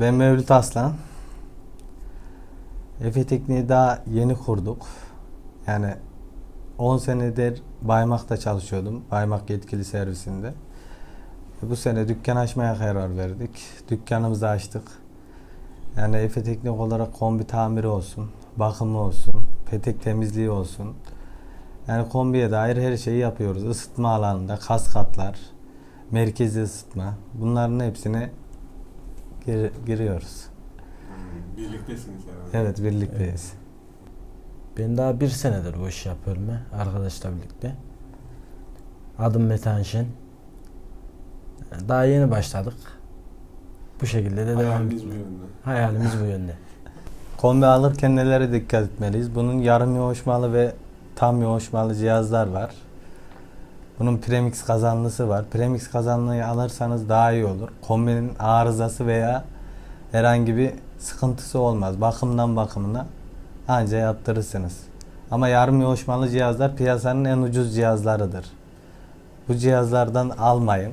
Ben Mevlüt Aslan. Efe Tekniği daha yeni kurduk. Yani 10 senedir Baymak'ta çalışıyordum. Baymak yetkili servisinde. Bu sene dükkan açmaya karar verdik. Dükkanımızı açtık. Yani Efe Teknik olarak kombi tamiri olsun, bakımı olsun, petek temizliği olsun. Yani kombiye dair her şeyi yapıyoruz. Isıtma alanında kaskatlar, merkezi ısıtma bunların hepsine gir- giriyoruz. Birliktesiniz herhalde. Evet birlikteyiz. Ben daha bir senedir bu işi yapıyorum ben arkadaşla birlikte. Adım Metehan Şen. Daha yeni başladık. Bu şekilde de devam Hayaliniz bu yönde. Hayalimiz bu yönde. Kombi alırken nelere dikkat etmeliyiz? Bunun yarım yoğuşmalı ve tam yoğuşmalı cihazlar var. Bunun premix kazanlısı var. Premix kazanlıyı alırsanız daha iyi olur. Kombinin arızası veya herhangi bir sıkıntısı olmaz. Bakımdan bakımına anca yaptırırsınız. Ama yarım yoğuşmalı cihazlar piyasanın en ucuz cihazlarıdır. Bu cihazlardan almayın.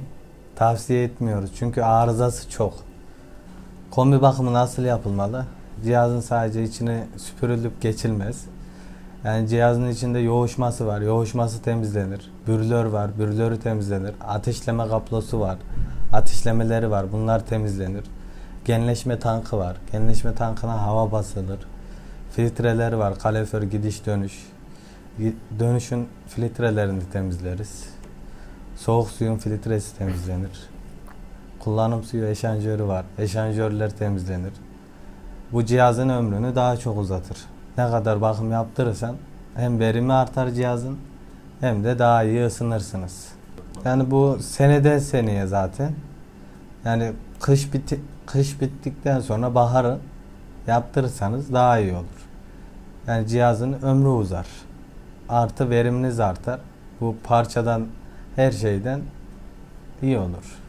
Tavsiye etmiyoruz. Çünkü arızası çok. Kombi bakımı nasıl yapılmalı? Cihazın sadece içine süpürülüp geçilmez. Yani cihazın içinde yoğuşması var. Yoğuşması temizlenir. Bürlör var. Bürlörü temizlenir. Ateşleme kablosu var. Ateşlemeleri var. Bunlar temizlenir. Genleşme tankı var. Genleşme tankına hava basılır. Filtreleri var. Kalorifer gidiş dönüş. Dönüşün filtrelerini temizleriz. Soğuk suyun filtresi temizlenir. Kullanım suyu eşanjörü var. Eşanjörler temizlenir. Bu cihazın ömrünü daha çok uzatır. Ne kadar bakım yaptırırsan hem verimi artar cihazın hem de daha iyi ısınırsınız. Yani bu seneden seneye zaten. Yani kış biti kış bittikten sonra baharı yaptırırsanız daha iyi olur. Yani cihazın ömrü uzar. Artı veriminiz artar. Bu parçadan her şeyden iyi olur.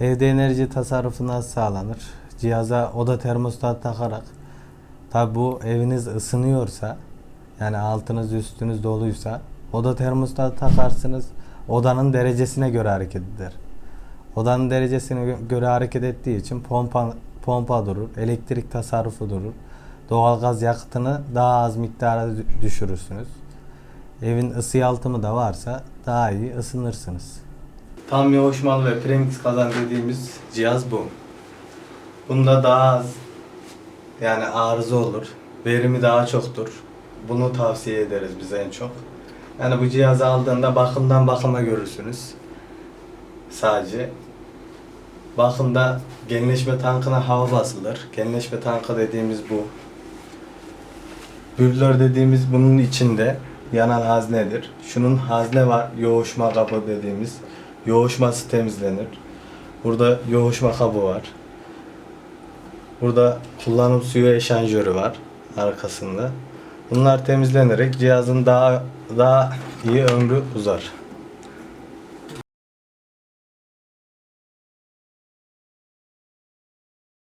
Evde enerji tasarrufu nasıl sağlanır? Cihaza oda termostat takarak tabi bu eviniz ısınıyorsa yani altınız üstünüz doluysa oda termostat takarsınız odanın derecesine göre hareket eder. Odanın derecesine gö- göre hareket ettiği için pompa pompa durur, elektrik tasarrufu durur. Doğalgaz yakıtını daha az miktara dü- düşürürsünüz. Evin ısı yalıtımı da varsa daha iyi ısınırsınız. Tam yoğuşmalı ve premix kazan dediğimiz cihaz bu. Bunda daha az yani arıza olur. Verimi daha çoktur. Bunu tavsiye ederiz biz en çok. Yani bu cihazı aldığında bakımdan bakıma görürsünüz. Sadece. Bakımda genleşme tankına hava basılır. Genleşme tankı dediğimiz bu. Bürlör dediğimiz bunun içinde yanan haznedir. Şunun hazne var, yoğuşma kabı dediğimiz. Yoğuşması temizlenir. Burada yoğuşma kabı var. Burada kullanım suyu eşanjörü var arkasında. Bunlar temizlenerek cihazın daha daha iyi ömrü uzar.